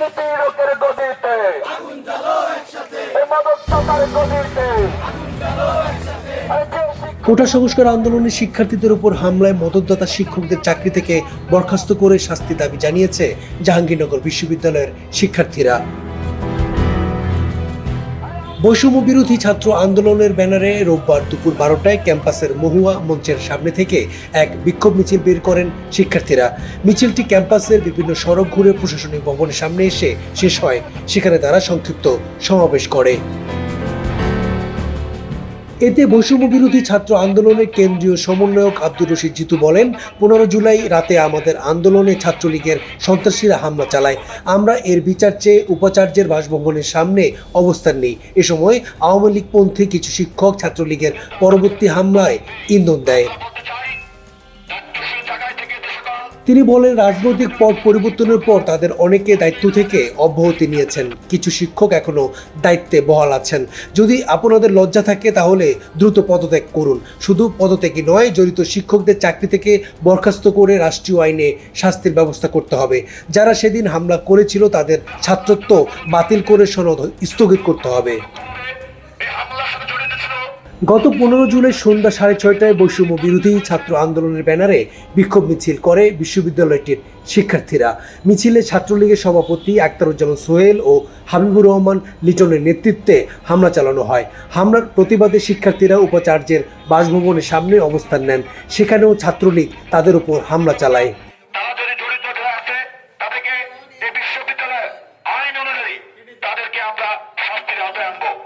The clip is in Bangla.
নীতি লোকের গদিতে কোটা সংস্কার আন্দোলনে শিক্ষার্থীদের উপর হামলায় মদতদাতা শিক্ষকদের চাকরি থেকে বরখাস্ত করে শাস্তি দাবি জানিয়েছে জাহাঙ্গীরনগর বিশ্ববিদ্যালয়ের শিক্ষার্থীরা। বৈষম্য বিরোধী ছাত্র আন্দোলনের ব্যানারে রোববার দুপুর বারোটায় ক্যাম্পাসের মহুয়া মঞ্চের সামনে থেকে এক বিক্ষোভ মিছিল বের করেন শিক্ষার্থীরা। মিছিলটি ক্যাম্পাসের বিভিন্ন সড়ক ঘুরে প্রশাসনিক ভবনের সামনে এসে শেষ হয়। সেখানে তারা সংক্ষিপ্ত সমাবেশ করে। এতে বৈষম্য বিরোধী ছাত্র আন্দোলনের কেন্দ্রীয় সমন্বয়ক আব্দুর রশিদ জিতু বলেন, পনেরো জুলাই রাতে আমাদের আন্দোলনে ছাত্রলীগের সন্ত্রাসীরা হামলা চালায়। আমরা এর বিচার চেয়ে উপাচার্যের বাসভবনের সামনে অবস্থান নেই। এ সময় আওয়ামী লীগপন্থী কিছু শিক্ষক ছাত্রলীগের পরবর্তী হামলায় ইন্ধন দেয়। তিনি বলেন, রাজনৈতিক পট পরিবর্তনের পর তাদের অনেকে দায়িত্ব থেকে অব্যাহতি নিয়েছেন। কিছু শিক্ষক এখনও দায়িত্বে বহাল আছেন। যদি আপনাদের লজ্জা থাকে, তাহলে দ্রুত পদত্যাগ করুন। শুধু পদত্যাগই নয়, জড়িত শিক্ষকদের চাকরি থেকে বরখাস্ত করে রাষ্ট্রীয় আইনে শাস্তির ব্যবস্থা করতে হবে। যারা সেদিন হামলা করেছিল, তাদের ছাত্রত্ব বাতিল করে সনদ স্থগিত করতে হবে। গত পনেরো জুলাই সন্ধ্যা সাড়ে ছয়টায় বৈষম্য বিরোধী ছাত্র আন্দোলনের ব্যানারে বিক্ষোভ মিছিল করে বিশ্ববিদ্যালয়টির শিক্ষার্থীরা। মিছিলে ছাত্রলীগের সভাপতি আক্তারুজ্জামান সোহেল ও হাবিবুর রহমান লিটনের নেতৃত্বে হামলা চালানো হয়। হামলার প্রতিবাদে শিক্ষার্থীরা উপাচার্যের বাসভবনের সামনে অবস্থান নেন। সেখানেও ছাত্রলীগ তাদের উপর হামলা চালায়। তাদেরকে আমরা শাস্তির আওতায় আনব।